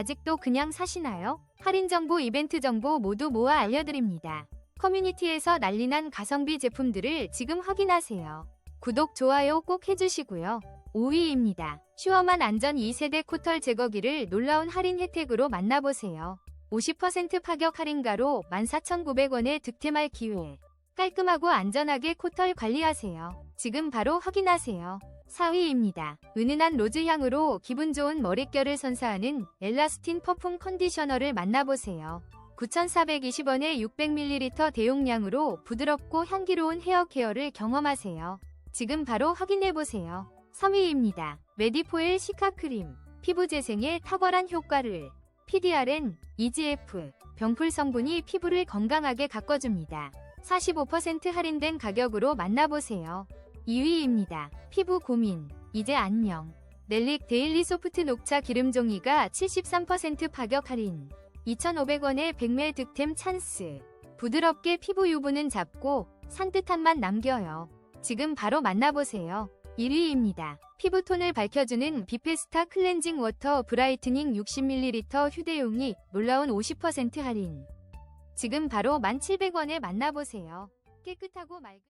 아직도 그냥 사시나요? 할인 정보, 이벤트 정보 모두 모아 알려드립니다. 커뮤니티에서 난리난 가성비 제품들을 지금 확인하세요. 구독, 좋아요 꼭 해주시고요. 5위입니다. 슈어만 안전 2세대 코털 제거기를 놀라운 할인 혜택으로 만나보세요. 50% 파격 할인가로 14,900원에 득템할 기회. 깔끔하고 안전하게 코털 관리하세요. 지금 바로 확인하세요. 4위입니다. 은은한 로즈 향으로 기분 좋은 머릿결을 선사하는 엘라스틴 퍼퓸 컨디셔너를 만나보세요. 9,420원에 600ml 대용량으로 부드럽고 향기로운 헤어 케어를 경험하세요. 지금 바로 확인해보세요. 3위입니다. 메디포일 시카 크림. 피부 재생에 탁월한 효과를. PDRN, EGF, 병풀 성분이 피부를 건강하게 가꿔줍니다. 45% 할인된 가격으로 만나보세요. 2위입니다. 피부 고민. 이제 안녕. 넬릭 데일리 소프트 녹차 기름 종이가 73% 파격 할인. 2,500원에 백매 득템 찬스. 부드럽게 피부 유분은 잡고 산뜻한 맛 남겨요. 지금 바로 만나보세요. 1위입니다. 피부톤을 밝혀주는 비페스타 클렌징 워터 브라이트닝 60ml 휴대용이 놀라운 50% 할인. 지금 바로 1,700원에 만나보세요. 깨끗하고 맑은